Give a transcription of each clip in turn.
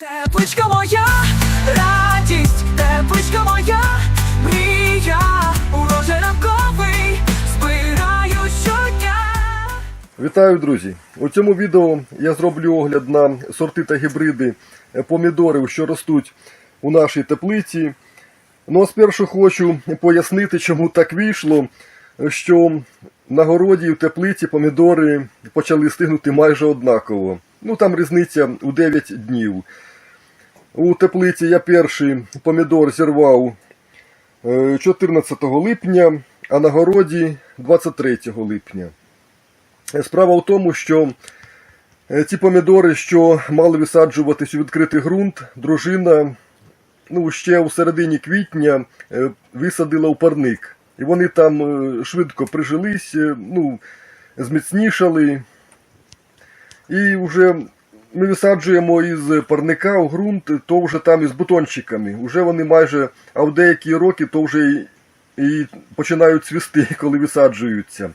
Тепличка моя, радість, тепличка моя, мрія, урожай ранковий, збираю щодня. Вітаю, друзі! У цьому відео я зроблю огляд на сорти та гібриди помідорів, що ростуть у нашій теплиці. Ну а спершу хочу пояснити, чому так вийшло, що на городі в теплиці помідори почали стигнути майже однаково. Ну там різниця у 9 днів. У теплиці я перший помідор зірвав е, 14 липня, а на городі 23 липня. Справа в тому, що е, ті помідори, що мали висаджуватись у відкритий ґрунт, дружина ну, ще у середині квітня е, висадила у парник. І вони там е, швидко прижились, е, ну, зміцнішали. І вже ми висаджуємо із парника у ґрунт, то вже там із бутончиками. Уже вони майже, а в деякі роки то вже і, і починають цвісти, коли висаджуються.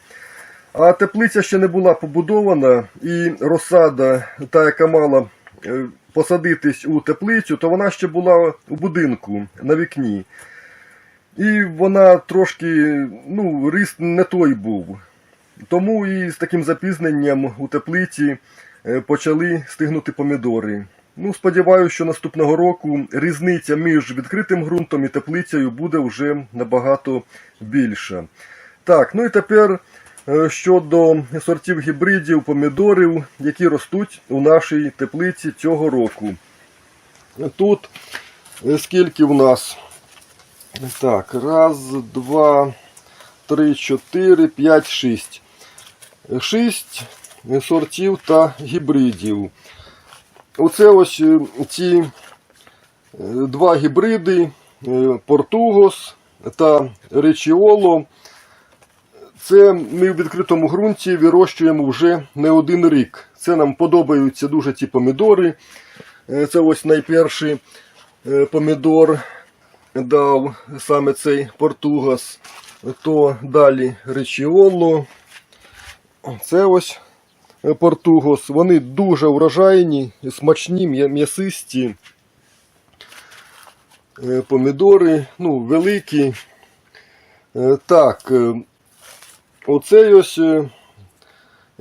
А теплиця ще не була побудована, і розсада, та яка мала е, посадитись у теплицю, то вона ще була у будинку на вікні. І вона трошки, ну, ріст не той був. Тому і з таким запізненням у теплиці почали стигнути помідори. Ну, сподіваюся, що наступного року різниця між відкритим ґрунтом і теплицею буде вже набагато більша. Так, ну і тепер е, щодо сортів гібридів помідорів, які ростуть у нашій теплиці цього року. Тут е, скільки в нас? Так, раз, два, три, чотири, п'ять, шість. Шість сортів та гібридів. Оце ось е, ці е, два гібриди е, Португос та Речіоло. Це ми в відкритому ґрунті вирощуємо вже не один рік. Це нам подобаються дуже ці помідори. Е, Це ось найперший е, помідор дав саме цей Португас. То далі Речіоло. Це ось е, Португос. Вони дуже врожайні, смачні, м'ясисті. Е, Помідори, ну, великі. Е, Так, е, оцей ось е,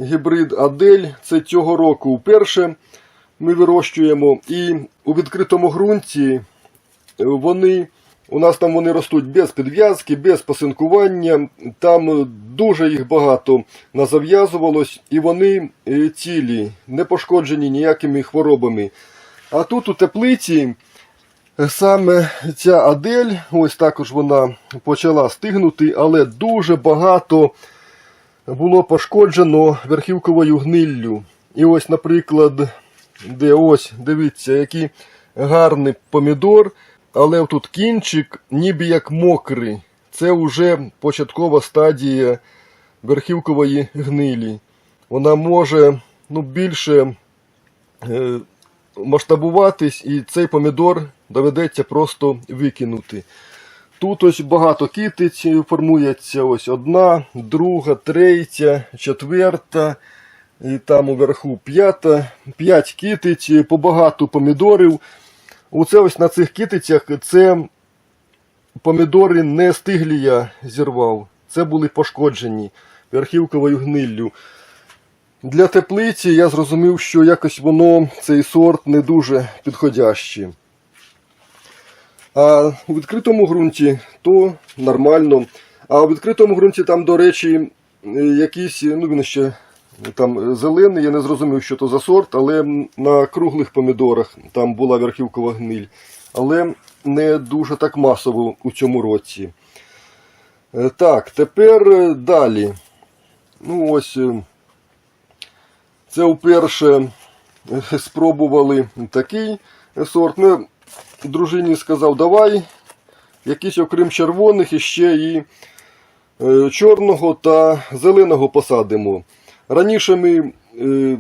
гібрид Адель, це цього року вперше ми вирощуємо. І у відкритому ґрунті е, вони, у нас там вони ростуть без підв'язки, без пасинкування. Там е, дуже їх багато назав'язувалось, і вони е, цілі, не пошкоджені ніякими хворобами. А тут у теплиці е, саме ця Адель, ось також вона почала стигнути, але дуже багато було пошкоджено верхівковою гниллю. І ось, наприклад, де ось, дивіться, який гарний помідор, але тут кінчик ніби як мокрий. Це вже початкова стадія верхівкової гнилі. Вона може ну, більше е, масштабуватись, і цей помідор доведеться просто викинути. Тут ось багато китиць формується ось одна, друга, третя, четверта, і там уверху п'ята, п'ять китиць, по багато помідорів. Оце ось на цих китицях це помідори не стиглі я зірвав. Це були пошкоджені верхівковою гниллю. Для теплиці я зрозумів, що якось воно, цей сорт не дуже підходящий. А у відкритому ґрунті то нормально. А у відкритому ґрунті там, до речі, якийсь, ну він ще там зелений, я не зрозумів, що то за сорт, але на круглих помідорах там була верхівкова гниль. Але не дуже так масово у цьому році. Е, Так, тепер е, далі. Ну ось. е, Це вперше спробували такий сорт. Ну, дружині сказав, давай якийсь окрім червоних іще і чорного та зеленого посадимо. Раніше ми е,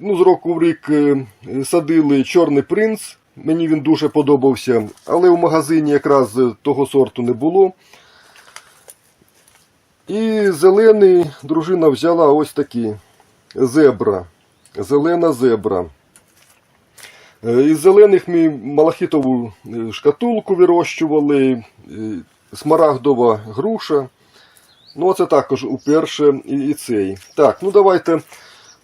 ну, з року в рік е, садили чорний принц. Мені він дуже подобався, але в магазині якраз того сорту не було. І зелений дружина взяла ось такі зебра. Зелена зебра. Е, Із зелених ми малахітову шкатулку вирощували, смарагдова груша. Ну, це також уперше і, і цей. Так, ну давайте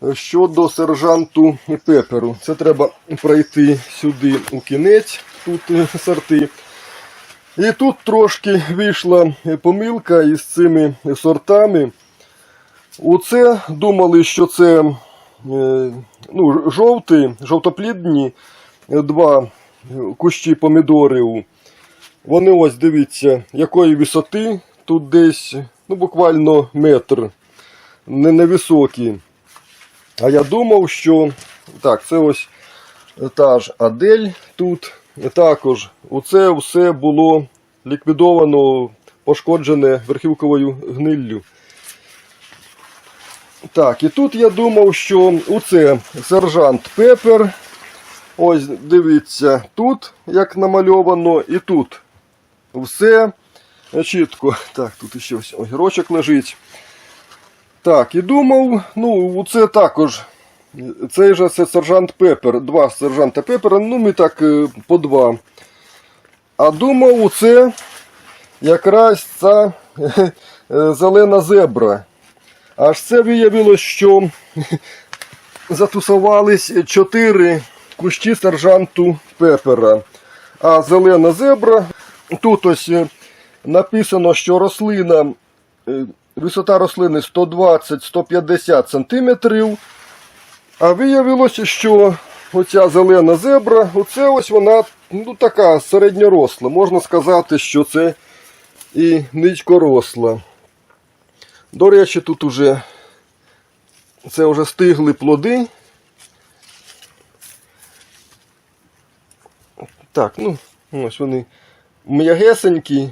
е, щодо сержанту Пеперу. Це треба пройти сюди у кінець, тут е, сорти. І тут трошки вийшла е, помилка із цими сортами. Оце думали, що це ну, жовті, жовтоплідні два кущі помідорів. Вони ось дивіться, якої висоти. Тут десь ну, буквально метр. Не невисокі. А я думав, що так, це ось та ж Адель тут. Також оце все було ліквідовано, пошкоджене верхівковою гниллю. Так, і тут я думав, що оце сержант Пепер. Ось дивіться, тут як намальовано, і тут все чітко. Так, тут ще ось огірочок лежить. Так, і думав, ну, це також. Цей же це сержант Пепер. Два сержанта Пепера, ну ми так е, по два. А думав, це якраз ця е, зелена зебра. Аж це виявилось, що затусувались чотири кущі сержанту Пепера. А зелена зебра, тут ось е, написано, що рослина, е, висота рослини 120-150 см. А виявилося, що оця зелена зебра, оце ось вона ну, така середньоросла. Можна сказати, що це і низькоросла. До речі, тут уже це вже стигли плоди. Так, ну, ось вони м'ягесенькі.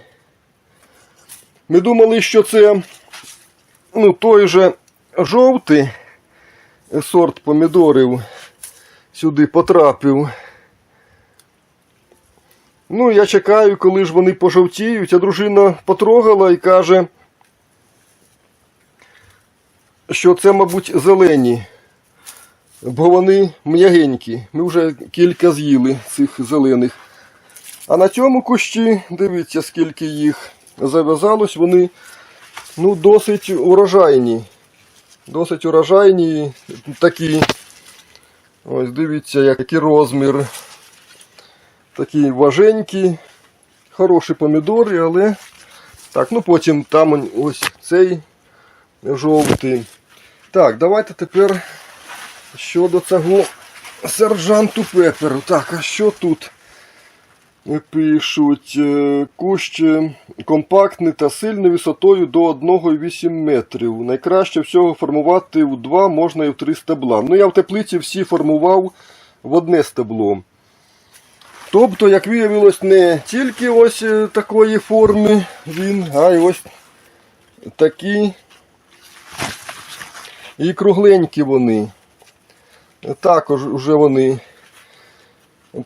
Ми думали, що це ну, той же жовтий сорт помідорів сюди потрапив. Ну, я чекаю, коли ж вони пожовтіють, а дружина потрогала і каже, що це, мабуть, зелені, бо вони м'ягенькі. Ми вже кілька з'їли цих зелених. А на цьому кущі, дивіться, скільки їх зав'язалось, вони ну, досить урожайні. Досить урожайні такі. Ось дивіться, який розмір. Такі важенькі, хороші помідори, але так, ну потім там ось цей жовтий. Так, давайте тепер щодо цього сержанту Пеперу. Так, а що тут? Пишуть, е, кущ е, компактний та сильний висотою до 1,8 метрів. Найкраще всього формувати в 2, можна і в 3 стебла. Ну я в теплиці всі формував в одне стебло. Тобто, як виявилось, не тільки ось е, такої форми він, а й ось такі і кругленькі вони. Також вже вони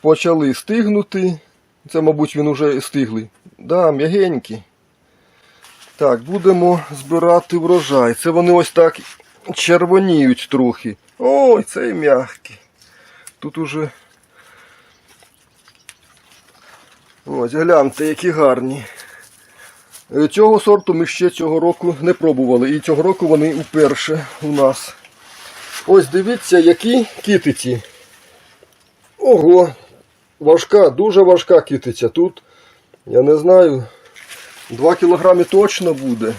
почали стигнути. Це, мабуть, він уже стиглий. Да, м'ягенькі. Так, будемо збирати врожай. Це вони ось так червоніють трохи. Ой, цей м'ягкий. Тут уже. Ось, гляньте, які гарні. Е, Цього сорту ми ще цього року не пробували. І цього року вони вперше у нас. Ось дивіться, які китиці. Ого, важка, дуже важка китиця. Тут, я не знаю, 2 кілограми точно буде.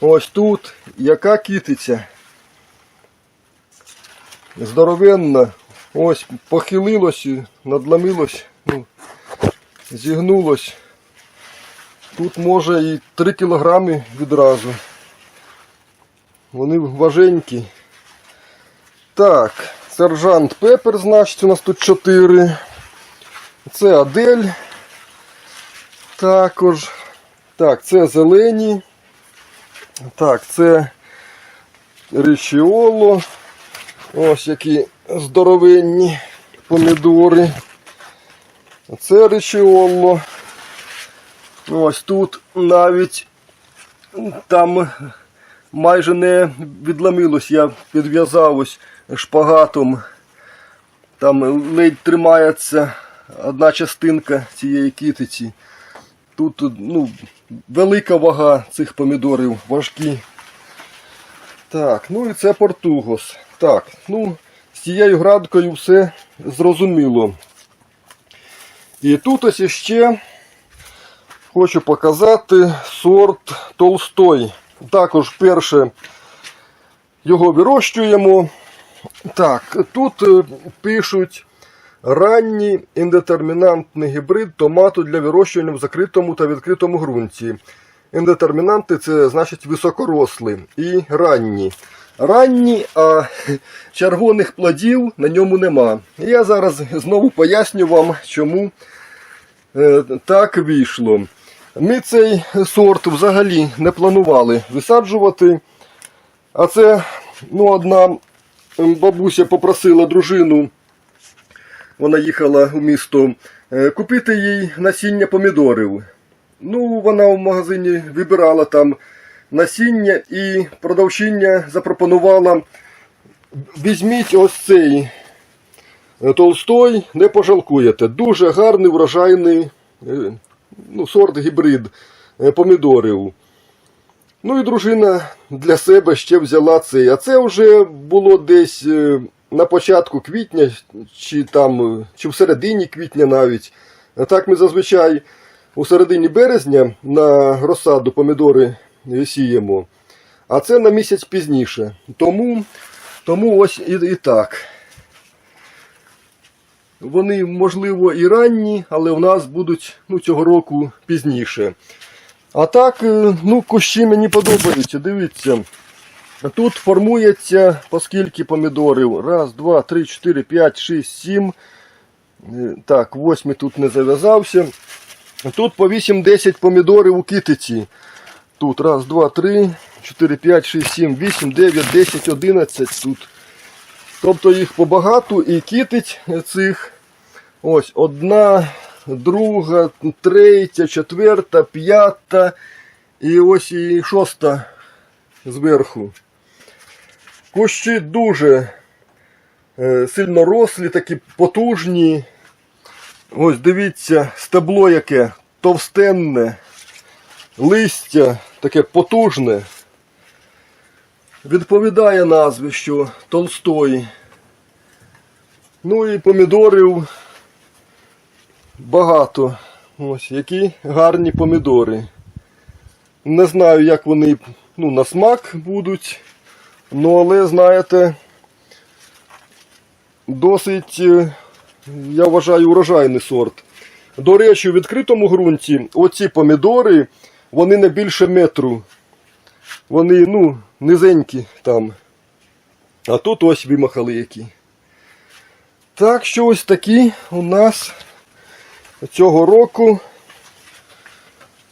Ось тут яка китиця. Здоровенна. Ось похилилось, надломилось, ну, зігнулось. Тут може і 3 кілограми відразу. Вони важенькі. Так, сержант Пепер, значить, у нас тут 4. Це Адель. Також. Так, це зелені. Так, це річіоло. Ось які здоровенні помідори. Це річіоло. Ось тут навіть там майже не відламилось, я підв'язав ось шпагатом. Там ледь тримається одна частинка цієї китиці. Тут ну, велика вага цих помідорів, важкі. Так, ну і це португос. Так, ну, з цією градкою все зрозуміло. І тут ось ще хочу показати сорт Толстой. Також перше його вирощуємо. Так, тут е, пишуть ранній індетермінантний гібрид томату для вирощування в закритому та відкритому ґрунті. Індетермінанти це значить високорослі і ранні. Ранні, а червоних плодів на ньому нема. Я зараз знову поясню вам, чому е, так вийшло. Ми цей сорт взагалі не планували висаджувати. А це ну, одна бабуся попросила дружину, вона їхала у місто, е, купити їй насіння помідорів. Ну, вона в магазині вибирала там насіння і продавчиня запропонувала візьміть ось цей е, толстой, не пожалкуєте. Дуже гарний врожайний е, ну, сорт гібрид помідорів. Ну і дружина для себе ще взяла цей. А це вже було десь на початку квітня, чи там, чи в середині квітня навіть. Так ми зазвичай у середині березня на розсаду помідори сіємо. А це на місяць пізніше. Тому, тому ось і, і так. Вони, можливо, і ранні, але в нас будуть ну, цього року пізніше. А так, е, ну, кущі мені подобаються. Дивіться. Тут формується по скільки помідорів. Раз, два, три, чотири, п'ять, шість, сім. Е, Так, восьмий тут не зав'язався. Тут по 8-10 помідорів у китиці. Тут раз, два, три, чотири, п'ять, шість, сім, вісім, дев'ять, десять, одинадцять тут. Тобто їх побагато і китить цих. Ось одна, друга, третя, четверта, п'ята і ось і шоста зверху. Кущі дуже е, сильно рослі, такі потужні. Ось дивіться, стебло яке товстенне, листя таке потужне. Відповідає назві, що Толстой. Ну і помідорів багато. Ось які гарні помідори. Не знаю, як вони ну, на смак будуть. Ну, але, знаєте, досить, е, я вважаю, урожайний сорт. До речі, у відкритому ґрунті оці помідори, вони не більше метру. Вони, ну, низенькі там. А тут ось вимахали які. Так що ось такі у нас цього року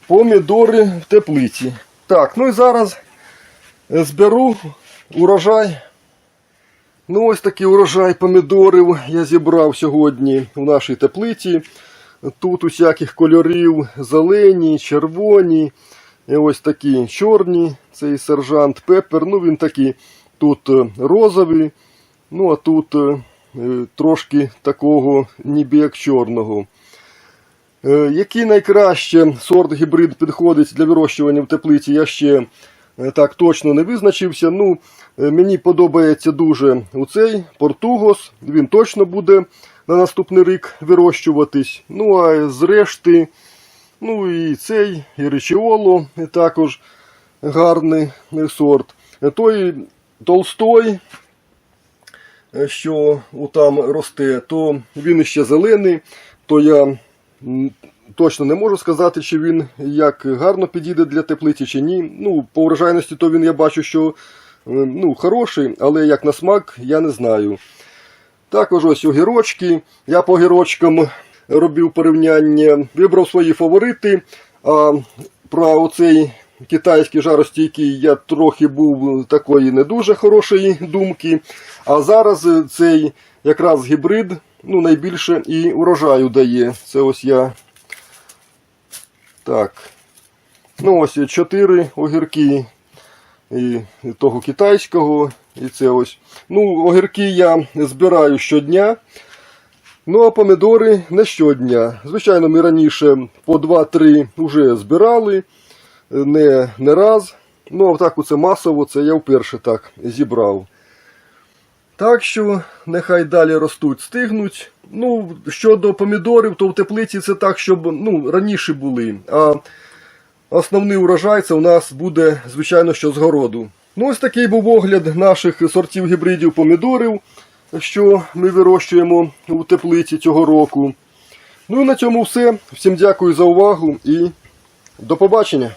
помідори в теплиці. Так, ну і зараз зберу урожай. Ну, ось такий урожай помідорів я зібрав сьогодні в нашій теплиці. Тут усяких кольорів зелені, червоні, і ось такі чорні, цей сержант Пеппер. Ну, він такий тут е, розовий, ну а тут е, е, трошки такого ніби як чорного. Який найкраще сорт гібрид підходить для вирощування в теплиці, я ще так точно не визначився. Ну, е, мені подобається дуже оцей португос. Він точно буде на наступний рік вирощуватись. Ну, а з решти, ну і цей, і речіоло також гарний е, сорт. Е, Той толстой, е, що там росте, то він іще зелений, то я точно не можу сказати, чи він як гарно підійде для теплиці, чи ні. Ну, по врожайності, то він я бачу, що е, ну, хороший, але як на смак, я не знаю. Також ось огірочки. Я по огірочкам робив порівняння, вибрав свої фаворити. А про оцей китайський жаростійкий я трохи був такої не дуже хорошої думки. А зараз цей якраз гібрид ну, найбільше і урожаю дає. Це ось я. Так. Ну, ось чотири огірки і того китайського, і це ось. Ну, огірки я збираю щодня. Ну а помідори не щодня. Звичайно, ми раніше по 2-3 вже збирали, не, не раз. Ну, а так оце масово, це я вперше так зібрав. Так що нехай далі ростуть, стигнуть. Ну, щодо помідорів, то в теплиці це так, щоб ну, раніше були. А основний урожай це у нас буде, звичайно, що з городу. Ну, ось такий був огляд наших сортів гібридів помідорів, що ми вирощуємо у теплиці цього року. Ну і на цьому все. Всім дякую за увагу і до побачення.